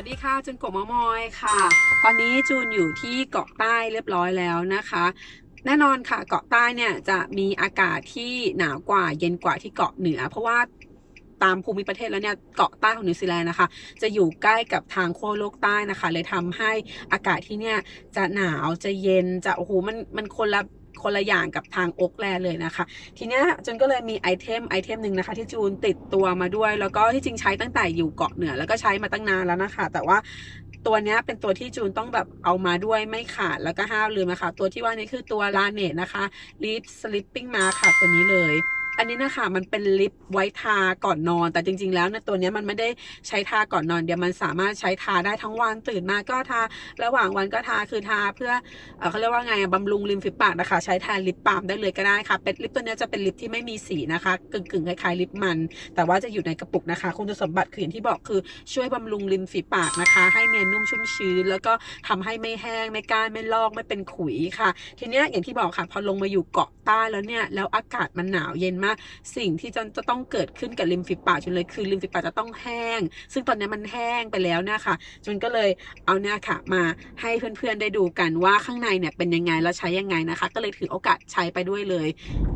วัสดีค่ะจูนกบมะมอยค่ะ ตอนนี้จูนอยู่ที่เกาะใต้เรียบร้อยแล้วนะคะ แน่นอนค่ะเกาะใต้เนี่ยจะมีอากาศที่หนาวกว่าเย็นกว่าที่เกาะเหนือ เพราะว่าตามภูมิประเทศแล้วเนี่ยเกาะใต้ของนิวซีแลนด์นะคะ จะอยู่ใกล้กับทางขั้วโลกใต้นะคะ เลยทำให้อากาศที่เนี่ยจะหนาวจะเย็นจะโอ้โหมันมันคนละ คนละอย่างกับทางอกแลเลยนะคะ ทีเนี้ยจนก็เลยมีไอเทมไอเทมหนึ่งนะคะ ที่จูนติดตัวมาด้วย แล้วก็ที่จริงใช้ตั้งแต่อยู่เกาะเหนือแล้วก็ใช้มาตั้งนานแล้วนะคะ แต่ว่าตัวนี้เป็นตัวที่จูนต้องแบบเอามาด้วยไม่ขาดแล้วก็ห้ามลืมนะคะตัวที่ว่านี้คือตัวลาเนตนะคะ Lip Sleeping Mask ค่ะตัวนี้เลย อันนี้นะคะมันเป็นลิปไว้ทาก่อนนอน แต่จริง ๆ แล้วเนี่ยตัวนี้มันไม่ได้ใช้ทาก่อนนอน เดี๋ยวมันสามารถใช้ทาได้ทั้งวันตื่นมาก็ทาระหว่างวันก็ทาคือทาเพื่อเอเขาเรียกว่าไงบำรุงริมฝีปากนะคะ ใช้ทนลิปบาล์มได้เลยก็ได้ค่ะ เป็นลิปตัวนี้จะเป็นลิปที่ไม่มีสีนะคะกึ่งๆคล้ายๆลิปมัน แต่ว่าจะอยู่ในกระปุกนะคะ คุณสมบัติคืออย่างที่บอกคือช่วยบำรุงริมฝีปากนะคะ ให้เนียนนุ่มชุ่มชื้น แล้วก็ทำให้ไม่แห้งไม่ก้านไม่ลอกไม่เป็นขุยค่ะ ทีนี้อย่างที่บอกค่ะพอลงมาอยู่เกาะใต้แล้วเนี่ยแล้วอากาศมันหนาวเย็นมากสิ่งที่จะจะต้องเกิดขึ้นกับริมฝีปากจนเลยคือริมฝีปากจะต้องแห้ง ซึ่งตอนนี้มันแห้งไปแล้วนี่ยค่ะจนก็เลยเอาเนี่ยค่ะมาให้เพื่อนๆได้ดูกันว่าข้างในเนี่ยเป็นยังไงแล้วใช้ยังไงนะคะ ก็เลยถือโอกาสใช้ไปด้วยเลย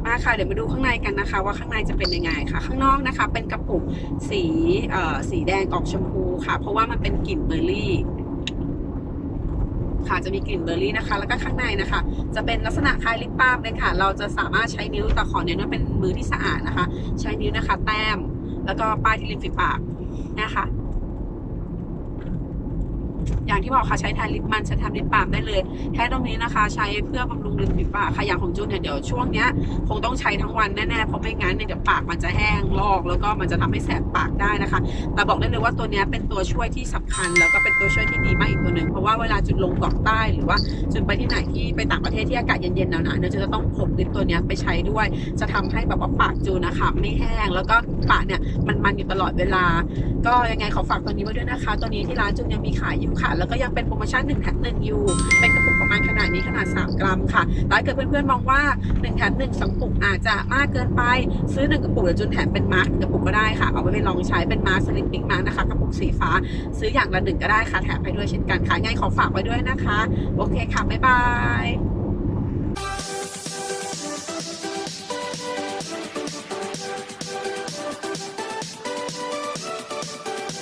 มาค่ะเดี๋ยวมาดูข้างในกันนะคะ ว่าข้างในจะเป็นยังไงค่ะ ข้างนอกนะคะ เป็นกระปุกสีเอ่อสีแดงออกชมพูค่ะ เพราะว่ามันเป็นกลิ่นเบอร์รี่ ค่ะจะมีกลิ่นเบอร์รี่นะคะ แล้วก็ข้างในนะคะ จะเป็นลักษณะคล้ายลิปบาล์มเลยค่ะ เราจะสามารถใช้นิ้วแต่ขอเน้นว่าเป็นมือที่สะอาดนะคะ ใช้นิ้วนะคะ แต้ม แล้วก็ป้ายที่ริมฝีปากนะคะ อย่างที่บอกค่ะใช้แทนลิปมันใช้แทนลิปบามได้เลยแค่ตรงนี้นะคะ ใช้เพื่อบำรุงริมฝีปากค่ะอย่างของจูนเนี่ยเดี๋ยวช่วงเนี้ยคงต้องใช้ทั้งวันแน่ๆเพราะไม่งั้นเนี่ยเดี๋ยวปากมันจะแห้งลอก แล้วก็มันจะทำให้แสบปากได้นะคะ แต่บอกได้เลยว่าตัวเนี้ยเป็นตัวช่วยที่สำคัญ แล้วก็เป็นตัวช่วยที่ดีมากอีกตัวหนึ่งเพราะว่าเวลาจุดลงเกาะใต้หรือว่าจุดไปที่ไหนที่ไปต่างประเทศที่อากาศเย็นๆหนาวๆเนี่ยจะต้องพกลิปตัวเนี้ยไปใช้ด้วย จะทำให้แบบว่าปากจูนนะคะไม่แห้งแล้วก็ปากเนี่ยมันมันอยู่ตลอดเวลา ก็ยังไงขอฝากตัวนี้ไว้ด้วยนะคะ ตัวนี้ที่ร้านจูนยังมีขายอยู่ค่ะแล้วก็ยังเป็นโปรโมชั่น1แถม1อยู่ เป็นกระปุกประมาณขนาดนี้ขนาด 3 กรัมค่ะแล้วถ้าเกิดเพื่อนๆมองว่า1แถม1สองปุกอาจจะมากเกินไป ซื้อ1กระปุกเดี๋ยวจนแถมเป็นมาร์กกระปุกก็ได้ค่ะ เอาไว้ไปลองใช้เป็นมาร์กสลิปปิ้งมาร์กนะคะกระปุกสีฟ้า ซื้ออย่างละหนึ่งก็ได้ค่ะแถมให้ด้วยเช่นกันค่ะง่ายขอฝากไว้ด้วยนะคะ โอเคค่ะบ๊ายบาย